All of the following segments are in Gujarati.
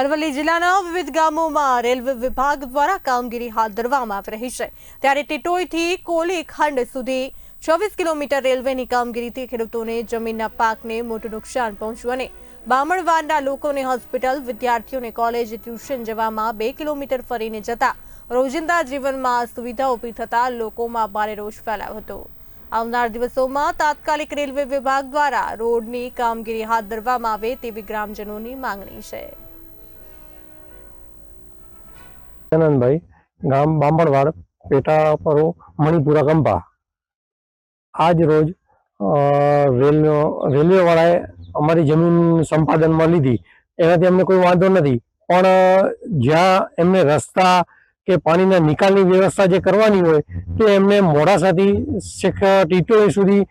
અરવલ્લી જિલ્લાના વિવિધ ગામોમાં રેલવે વિભાગ દ્વારા કામગીરી હાથ ધરવામાં આવી રહી છે. ત્યારે ટીટોઈથી કોલી ખંડ સુધી ચોવીસ કિલોમીટર રેલવેની કામગીરીથી ખેડૂતોને જમીનના પાકને મોટું નુકસાન પહોંચ્યું અને બામણવાડના લોકોને હોસ્પિટલ, વિદ્યાર્થીઓને કોલેજ, ટ્યુશન જવામાં બે કિલોમીટર ફરીને જતા રોજિંદા જીવનમાં સુવિધા ઊભી થતા લોકોમાં ભારે રોષ ફેલાયો હતો. આવનાર દિવસોમાં તાત્કાલિક રેલવે વિભાગ દ્વારા રોડની કામગીરી હાથ ધરવામાં આવે તેવી ગ્રામજનોની માંગણી છે. આનંદભાઈ ગામ બામણવાડ પેટા પરો મણિપુરા કંપા આજ રોજ અ, રેલનો રેલવે વાળાએ અમારી જમીન સંપાદનમાં લીધી. એનાથી અમને કોઈ વાંધો નથી. પણ જ્યાં એમને રસ્તા કે પાણીના નિકાલની વ્યવસ્થા જે કરવાની હોય તે એમને મોડાસાથી શેખ ટીટોળી સુધી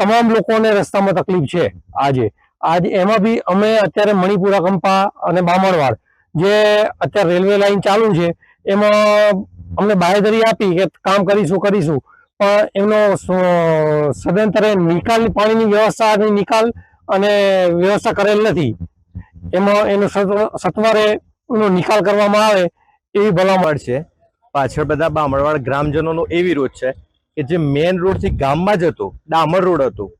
તમામ લોકોને રસ્તામાં તકલીફ છે આજે. આજ એમાં બી અમે અત્યારે મણિપુરા કંપા અને બામણવાડ જે અત્યારે રેલવે લાઈન ચાલુ છે, એમાં અમને બાહેધરી આપી કે કામ કરીશું કરીશું. પણ એમનો સદંતરે નિકાલ, પાણીની વ્યવસ્થાની નિકાલ અને વ્યવસ્થા કરેલ નથી. એમાં એનો સત્વ- સત્વરે એનો નિકાલ કરવામાં આવે એવી ભલામણ છે. પાછળ બધા બામણવાડ ગ્રામજનોનો એવી રોજ છે કે જે મેન રોડથી ગામમાં ગામમાં જતો ડામર રોડ હતો,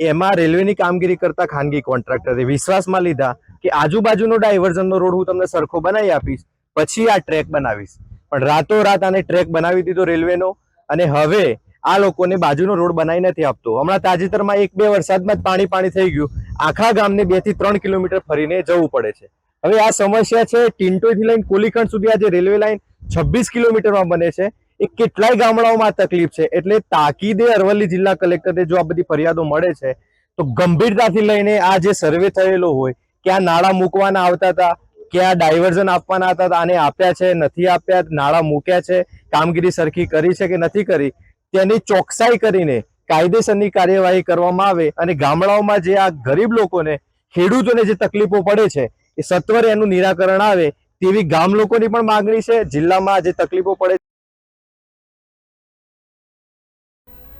એમાં રેલવેની કામગીરી કરતા ખાનગી કોન્ટ્રાક્ટરે વિશ્વાસમાં લીધા કે આજુબાજુનો ડાયવર્ઝનનો રોડ હું તમને સરખો બનાવી આપીશ, પછી આ ટ્રેક બનાવીશ. પણ રાતોરાત આને ટ્રેક બનાવી દીધો રેલવેનો અને હવે આ લોકોને બાજુનો રોડ બનાવી નથી આપતો. હમણાં તાજેતરમાં એક બે વરસાદમાં જ પાણી પાણી થઈ ગયું. આખા ગામને બેથી ત્રણ કિલોમીટર ફરીને જવું પડે છે. હવે આ સમસ્યા છે ટિન્ટોઈથી લઈને કોલીખંડ સુધી આ જે રેલવે લાઈન છવ્વીસ કિલોમીટરમાં બને છે, એ કેટલાય ગામડાઓમાં તકલીફ છે. એટલે તાકીદે અરવલ્લી જિલ્લા કલેક્ટરે જો આ બધી ફરિયાદો મળે છે, તો ગંભીરતાથી લઈને આ જે સર્વે થયેલો હોય કે નાણાં મૂકવાના આવતા હતા, ક્યાં ડાયવર્ઝન આપવાના હતા આને આપ્યા છે, નથી આપ્યા નાણાં મૂક્યા છે, કામગીરી સરખી કરી છે કે નથી કરી, તેની ચોકસાઈ કરીને કાયદેસરની કાર્યવાહી કરવામાં આવે અને ગામડાઓમાં જે આ ગરીબ લોકોને, ખેડૂતોને જે તકલીફો પડે છે, એ સત્વરે એનું નિરાકરણ આવે તેવી ગામ લોકોની પણ માગણી છે, જિલ્લામાં જે તકલીફો પડે